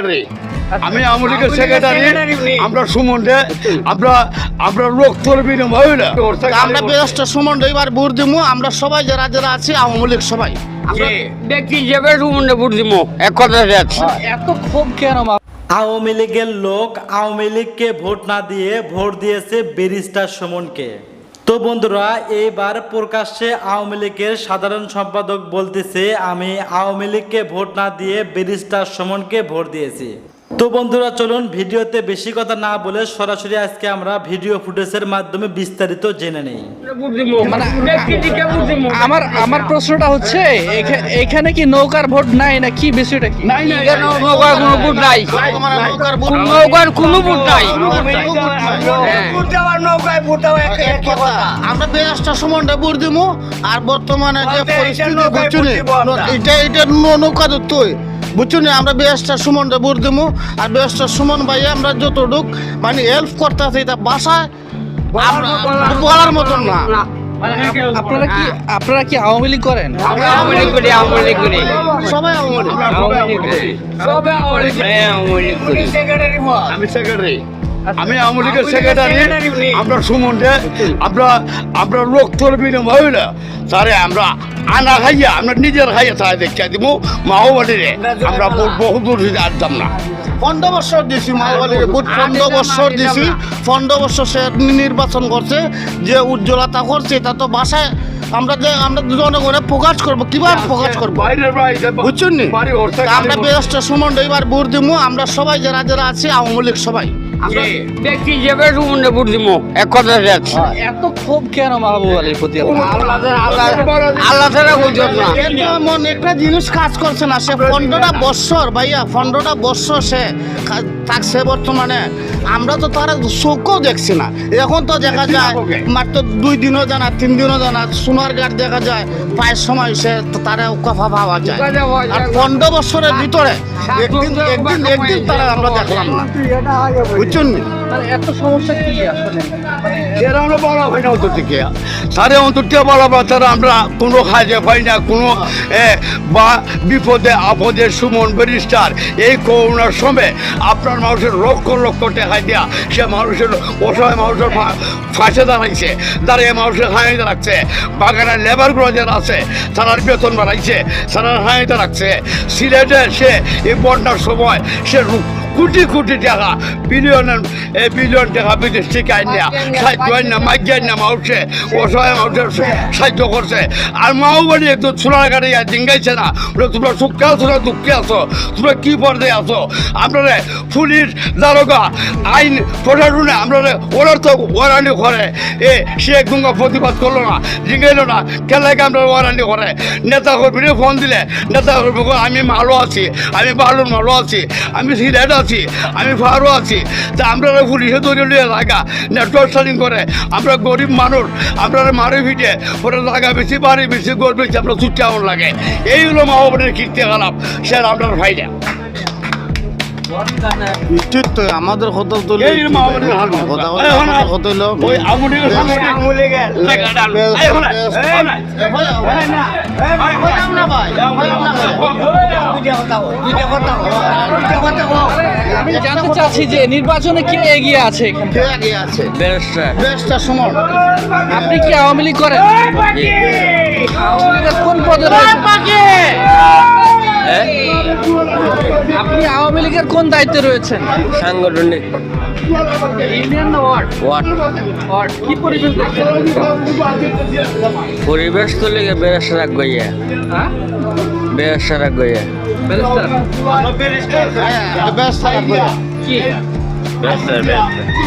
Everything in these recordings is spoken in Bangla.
সেক্রেটারি আমি আওয়ামী লীগের সেক্রেটারি আমরা সুমনরে আমরা আমরা লোক আমরা সম্বন্ধে এবার ভোট দিব আমরা সবাই যারা যারা আছি আওয়ামী লীগ সবাই। ব্যক্তি হিসেবে সুমনে ভোট দিব এক কথা এত ক্ষোভ কেন আওয়ামী লীগের লোক আওয়ামী লীগকে ভোট না দিয়ে ভোট দিয়েছে ব্যারিস্টার সুমনকে। তো বন্ধুরা, এইবার প্রকাশ্যে আওয়ামী লীগের সাধারণ সম্পাদক বলতেছে, আমি আওয়ামী লীগকে ভোট না দিয়ে ব্যারিস্টার সুমনকে ভোট দিয়েছি। তো বন্ধুরা চলুন ভিডিওতে বেশি কথা না বলে সরাসরি আজকে আমরা ভিডিও ফুটেজের মাধ্যমে বিস্তারিত জেনে নেই। মানে দিব আমার আমার প্রশ্নটা হচ্ছে এখা- এখানে কি নৌকার ভোট নাই না কি বিষয়টা কি? নাই নাই নৌকার কোনো ভোট নাই। নৌকার ভোট কোন নৌকার কোনো ভোট নাই। হ্যাঁ। আমরা সম্বন্ধে ভোট দিব আর বর্তমানে যে পরিস্থিতি এটা এটা নৌকা ধরতই বুঝছ নি? আমরা বেশটা সুমনটা বুর দিব আর বেশটা সুমন ভাই আমরা যত ঢুক মানে হেল্প করতে আছে তা বাসায় বলার মতন না। আপনারা কি আপনারা কি আওয়ামী লীগ করেন? আমরা আওয়ামী লীগ করি আওয়ামী লীগ করি। সবাই আওয়ামী লীগ। আওয়ামী লীগ করি সবে আওয়ামী লীগ করি। হ্যাঁ, আওয়ামী লীগ করি। আমি সেক্রেটারি আমি আওয়ামী লীগের সেক্রেটারি আমরা সুমনরে আমরা আমরা লোক তরবি না ভাই না। তারে আমরা আনা খাইয়া আমরা নিজের খাইয়া তাই দেখে দিব মাওবাড়িরে আমরা বহু- দূর আসতাম না। পনেরো বছর দিছি পনেরো বছর দিছি। পনেরো বছর সে নির্বাচন করছে যে উজ্জ্বলতা করছে তা তো বাসায় আমরা যে আমরা জনগণে প্রকাশ করব কীভাবে প্রকাশ করব? বুঝছেন আমরা ব্যবস্থা সম্বন্ধে এবার ভোট দিব আমরা সবাই যারা যারা আছি আওয়ামী লীগ সবাই। আমরা ব্যক্তি হিসেবে সুমনে ভোট দিব এক কথা যাচ্ছে এত ক্ষোভ কেন মাহবুব আলীর প্রতি? আল্লাহ ছাড়া- বুঝত না। এমন একটা জিনিস কাজ করছে না সে পনেরোটা বছর ভাইয়া পনেরোটা বছর সে থাকছে বর্তমানে। আমরা তো তার চোখও দেখছি না। এখন তো দেখা যায় মাত্র দুই দিনও জানা তিন দিনও জানা সোনার গাছ দেখা যায় পায়ের সময় সে তারা কথা ভাবা যায়। আর পনেরো বছরের ভিতরে একদিন একদিন একদিন তারা আমরা দেখলাম না। বুঝছেন নি? মানে এত সমস্যা কি আসলে? এরা আমরা বলা হয় না অন্তর থেকে। তারে অন্তর থেকে বলা তারা আমরা কোনো কাজে পাই না কোনো বা বিপদে আপদে সুমন ব্যারিস্টার এই করোনার সময় আপনার মানুষের লক্ষ লক্ষ টাকা দেওয়া সে মানুষের অসহায় মানুষের ফাঁসে দাঁড়াইছে। দাঁড়িয়ে মানুষের হাঁড়িতে রাখছে। বাগানের লেবারগুলো যারা আছে তারার বেতন বাড়াইছে তারার হাঁড়িতে রাখছে। সিলেটে সে এই বন্যার সময় সে কোটি কোটি টাকা বিলিয়নের এ বিলিয়ন টাকা বিদেশ থেকে আইনা সাহায্য আইনা মাইকে আইনা মানুষে অসহায় মানুষের সাহায্য করছে। আর মাও বাড়ি একদম সোনার গাড়ি আর ডিঙ্গাইছে না। তোমরা সুখে আছো না দুঃখে আছো? তোমরা কি পর্যায়ে আছো? আপনারা পুলিশ দারোগা আইন প্রশাসনে আপনারা ওরা তো ওরানি করে। এ সে গঙ্গা প্রতিবাদ করল না জিঙ্গাইলো না। কেলাকে আমরা ওরানি করে। নেতা কর্মীরা ফোন দিলে নেতা কর্মী আমি ভালো আছি আমি ভালো ভালো আছি আমি সিলেট আছি, আমি ফারও আছি। তা আমরা পুলিশে ধরে লিয়ে লাগা নেটওয়ার্ক সেলিং করে। আমরা গরিব মানুষ, আপনারা মারে ফিটে ওরা লাগা বেশি, বাড়ি বেশি গড় বেশি, আমরা আমার লাগে। এই হলো মাহবনের কীর্তি খারাপ সে আপনার ফাইদা আমাদের কথা তো কথা হলো। আমি জানতে চাচ্ছি যে নির্বাচনে কে এগিয়ে আছে কে বেশটা আপনি কি আওয়ামী লীগ করেন কোন পদে? আপনি আওয়ামী লীগের কোন দায়িত্বে রয়েছেন? সাংগঠনিক। কি পরিবেশ তো লেগে বেরেস্টার রাখ গইয়া। হ্যাঁ? বেরেস্টার রাখ গইয়া। ব্যারিস্টার বেশটা কি? উৎপাকি উৎপাকি মানে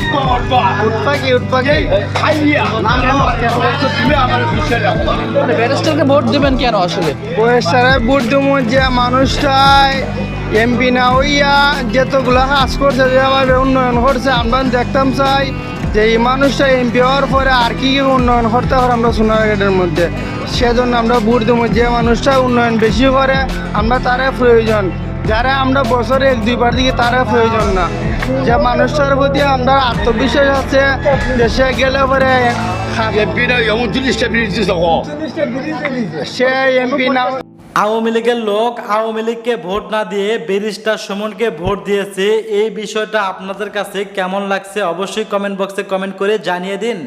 ব্যারিস্টারকে ভোট দেবেন কেন আসলে? যে মানুষটাই এমপি না হইয়া যতগুলো কাজ করছে যেভাবে উন্নয়ন করছে আমরা দেখতাম চাই যে এই মানুষটা এমপি হওয়ার পরে আর কি কি উন্নয়ন করতে পারে আমরা সোনারঘাটের মধ্যে। সেজন্য আমরা বুট দেবো যে মানুষটা উন্নয়ন বেশি করে আমরা তারে প্রয়োজন। যারা আমরা বছরে এক দুইবার দিকে তারা প্রয়োজন না। যে মানুষটার প্রতি আমরা আত্মবিশ্বাস আছে দেশে গেলে পরে সে এমপি না। আওয়ামী লীগের লোক আওয়ামী লীগকে ভোট না দিয়ে ব্যারিস্টার সুমনকে ভোট দিয়েছে। এই বিষয়টা আপনাদের কাছে কেমন লাগছে অবশ্যই কমেন্ট বক্সে কমেন্ট করে জানিয়ে দিন।